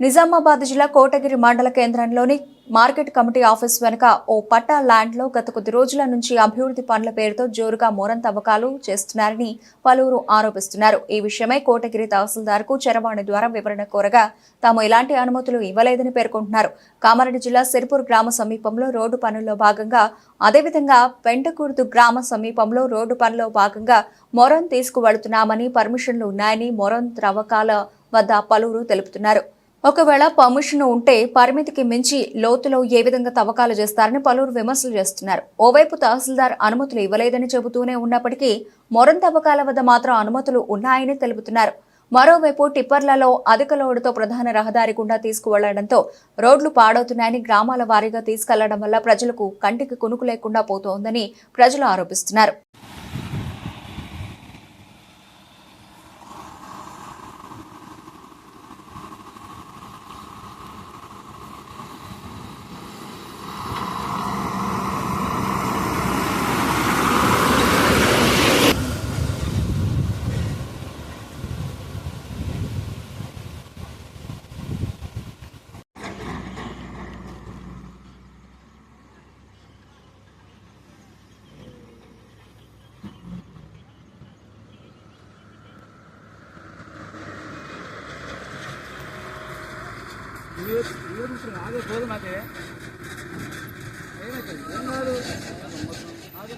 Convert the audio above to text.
నిజామాబాద్ జిల్లా కోటగిరి మండల కేంద్రంలోని మార్కెట్ కమిటీ ఆఫీస్ వెనుక ఓ పట్టా ల్యాండ్లో గత కొద్ది రోజుల నుంచి అభివృద్ధి పనుల పేరుతో జోరుగా మొరం తవ్వకాలు చేస్తున్నారని పలువురు ఆరోపిస్తున్నారు. ఈ విషయమై కోటగిరి తహసీల్దార్కు చరవాణి ద్వారా వివరణ కోరగా తాము ఎలాంటి అనుమతులు ఇవ్వలేదని పేర్కొంటున్నారు. కామారెడ్డి జిల్లా సిరిపూర్ గ్రామ సమీపంలో రోడ్డు పనుల్లో భాగంగా అదేవిధంగా పెంటకుర్దు గ్రామ సమీపంలో రోడ్డు పనుల్లో భాగంగా మొరం తీసుకువెళుతున్నామని పర్మిషన్లు ఉన్నాయని మొరం త్రవ్వకాల వద్ద పలువురు తెలుపుతున్నారు. ఒకవేళ పర్మిషన్ ఉంటే పరిమితికి మించి లోతులో ఏ విధంగా తవ్వకాలు చేస్తారని పలువురు విమర్శలు చేస్తున్నారు. ఓవైపు తహసీల్దార్ అనుమతులు ఇవ్వలేదని చెబుతూనే ఉన్నప్పటికీ మొరం తవ్వకాల వద్ద మాత్రం అనుమతులు ఉన్నాయని తెలుపుతున్నారు. మరోవైపు టిప్పర్లలో అధిక లోడుతో ప్రధాన రహదారి గుండా తీసుకువెళ్ళడంతో రోడ్లు పాడవుతున్నాయని గ్రామాల వారీగా తీసుకెళ్ళడం వల్ల ప్రజలకు కంటికి కునుకు లేకుండా పోతోందని ప్రజలు ఆరోపిస్తున్నారు. ఆగే పోదు నాకే ఏమైతుంది ఏం కాదు ఆగు.